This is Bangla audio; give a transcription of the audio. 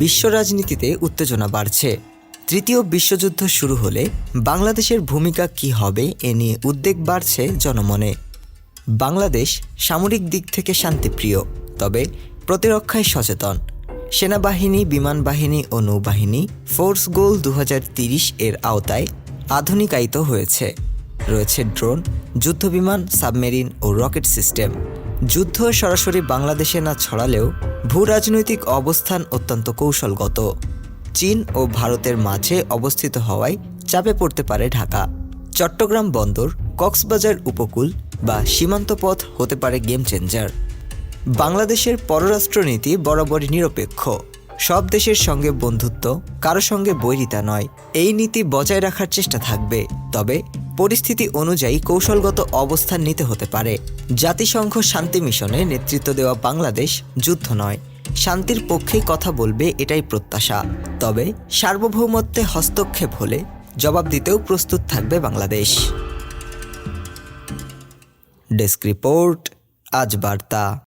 বিশ্ব রাজনীতিতে উত্তেজনা বাড়ছে। তৃতীয় বিশ্বযুদ্ধ শুরু হলে বাংলাদেশের ভূমিকা কি হবে এ নিয়ে উদ্বেগ বাড়ছে জনমনে। বাংলাদেশ সামরিক দিক থেকে শান্তিপ্রিয়, তবে প্রতিরক্ষায় সচেতন। সেনাবাহিনী বিমান বাহিনী ও নৌবাহিনী ফোর্স গোল দু এর আওতায় আধুনিকায়িত হয়েছে। রয়েছে ড্রোন, যুদ্ধবিমান, সাবমেরিন ও রকেট সিস্টেম। যুদ্ধ সরাসরি বাংলাদেশে না ছড়ালেও ভূ রাজনৈতিক অবস্থান অত্যন্ত কৌশলগত। চীন ও ভারতের মাঝে অবস্থিত হওয়ায় চাপে পড়তে পারে ঢাকা। চট্টগ্রাম বন্দর, কক্সবাজার উপকূল বা সীমান্ত পথ হতে পারে গেম চেঞ্জার। বাংলাদেশের পররাষ্ট্রনীতি বরাবরই নিরপেক্ষ। সব দেশের সঙ্গে বন্ধুত্ব, কারও সঙ্গে বৈরিতা নয়। এই নীতি বজায় রাখার চেষ্টা থাকবে। তবে পরিস্থিতি অনুযায়ী কৌশলগত অবস্থান নিতে হতে পারে। জাতিসংঘ শান্তি মিশনে নেতৃত্ব দেওয়া বাংলাদেশ যুদ্ধ নয়। শান্তির পক্ষেই কথা বলবে এটাই প্রত্যাশা। তবে সার্বভৌমত্বে হস্তক্ষেপ হলে জবাব দিতেও প্রস্তুত থাকবে বাংলাদেশ। ডেস্ক রিপোর্ট, আজ বার্তা।